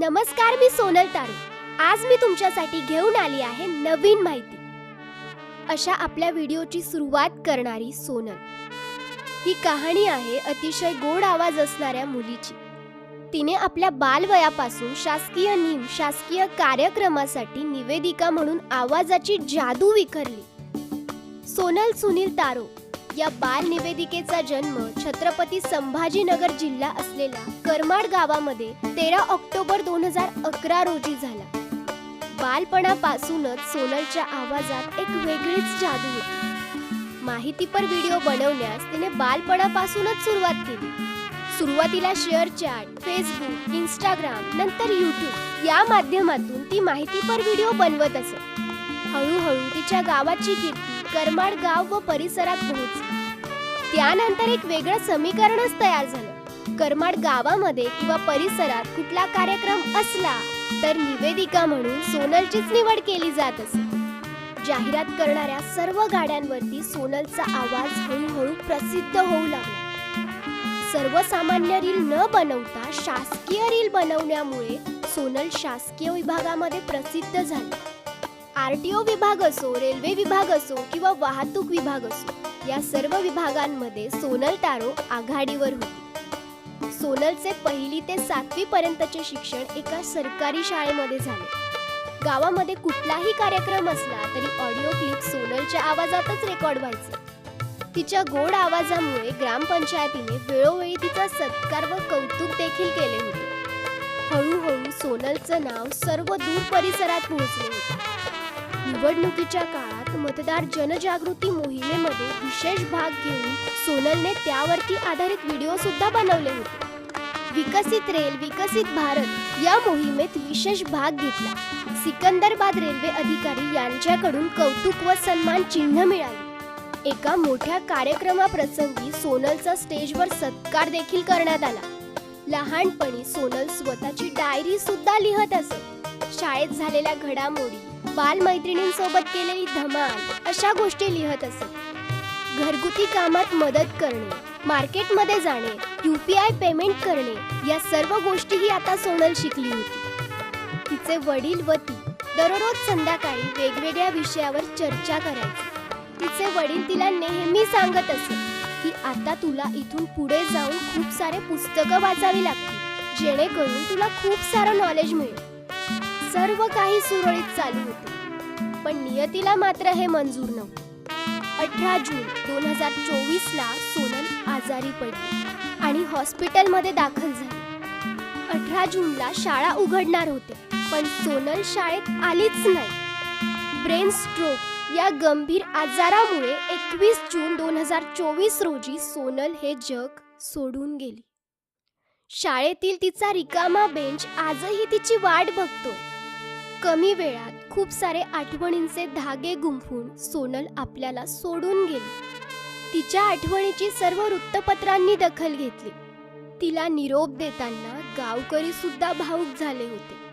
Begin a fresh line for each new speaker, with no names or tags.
नमस्कार मी सोनल तारू. आज मी तुमच्यासाठी घेऊन आली आहे नवीन माहिती. अशा आपल्या व्हिडिओची सुरुवात करणारी सोनल. ही कहाणी आहे अतिशय गोड आवाज असणाऱ्या मुलीची. तिने आपल्या बालवयापासून शासकीय निम शासकीय कार्यक्रमासाठी निवेदिका म्हणून आवाजाची जादू विखरली. सोनल सुनील तारो या बाल निवेदिकेचा जन्म छत्रपती संभाजीनगर जिल्हा असलेल्या करमाड गावामध्ये तेरा ऑक्टोबर दोन हजार अकरा रोजी झाला. बालपणापासूनच सोनलच्या आवाजात एक वेगळीच जादू होती. माहितीपर व्हिडिओ बनवण्यास तिने बालपणापासूनच सुरुवात केली. सुरुवातीला शेअर चॅट फेसबुक इंस्टाग्राम नंतर यूट्यूब या माध्यमातून ती माहितीपर व्हिडिओ बनवत असत. हळूहळू तिच्या गावाची कीर्ती करमाड गाव व परिसरात पोहोचली. त्यानंतर एक वेगळं समीकरणच तयार झालं. करमाड गावामध्ये किंवा परिसरात कुठला कार्यक्रम असला तर निवेदिका म्हणून सोनलचीच निवड केली जात असे. जाहिरात करणाऱ्या सर्व गाड्यांवरती सोनलचा आवाज हळूहळू प्रसिद्ध होऊ लागला. सर्वसामान्य रील न बनवता शासकीय रील बनवण्यामुळे सोनल शासकीय विभागामध्ये प्रसिद्ध झाली. आरटीओ विभाग असो रेल्वे विभाग असो किंवा वाहतूक विभाग असो या सर्व विभागांमध्ये सोनल टारो आघाडीवर होती. सोनलचे पहिली ते सातवी पर्यंतचे शिक्षण एका सरकारी शाळेमध्ये झाले. गावामध्ये कुठलाही कार्यक्रम असला तरी ऑडिओ क्लिप सोनलच्या आवाजातच रेकॉर्ड व्हायचे. तिच्या गोड आवाजामुळे ग्रामपंचायतीने वेळोवेळी तिचा सत्कार व कौतुक देखील केले होते. हळूहळू सोनलचं नाव सर्व दूर परिसरात पोहोचले होते. निवडणुकीच्या काळात मतदार जनजागृती मोहिमेमध्ये विशेष भाग घेऊन सोनलने त्यावरती आधारित व्हिडिओ सुद्धा बनवले होते. विकसित रेल विकसित भारत या मोहिमेत विशेष भाग घेतला. सिकंदराबाद रेल्वे अधिकारी यांच्याकडून कौतुक व सन्मान चिन्ह मिळाले. एका मोठ्या कार्यक्रमाप्रसंगी सोनलचा स्टेजवर सत्कार देखील करण्यात आला. लहानपणी सोनल स्वतःची डायरी सुद्धा लिहत असत शाळेत झालेल्या घडामोडी बालमैत्रिणींसोबत केलेली धमाल अशा गोष्टी लिहत असत घरगुती कामात मदत करणे मार्केटमध्ये जाणे युपीआय पेमेंट करणे या सर्व गोष्टीही आता सोनल शिकली होती. तिचे वडील व ती दररोज संध्याकाळी वेगवेगळ्या विषयावर चर्चा करायची. तिचे वडील तिला नेहमी सांगत असत की आता तुला इथून पुढे जाऊन खूप सारे पुस्तकं वाचावी लागतील. जेणेकरून तुला खूप सारं नॉलेज मिळेल. सर्व काही सुरळीत चालू होते. पण नियतीला मात्र हे मंजूर नव्हते. अठरा जून दोन हजार चोवीस ला सोनल आजारी पडली आणि हॉस्पिटलमध्ये दाखल झाली. अठरा जूनला शाळा उघडणार होते पण सोनल शाळेत आलीच नाही. ब्रेन स्ट्रोक या गंभीर आजारामुळे एकवीस जून दोन हजार चोवीस रोजी सोनल हे जग सोडून गेली. शाळेतील तिचा रिकामा बेंच आजही तिची वाट बघतोय. कमी वेळात खूप सारे आठवणींचे धागे गुंफून सोनल आपल्याला सोडून गेली. तिच्या आठवणीची सर्व वृत्तपत्रांनी दखल घेतली. तिला निरोप देताना गावकरी सुद्धा भाऊक झाले होते.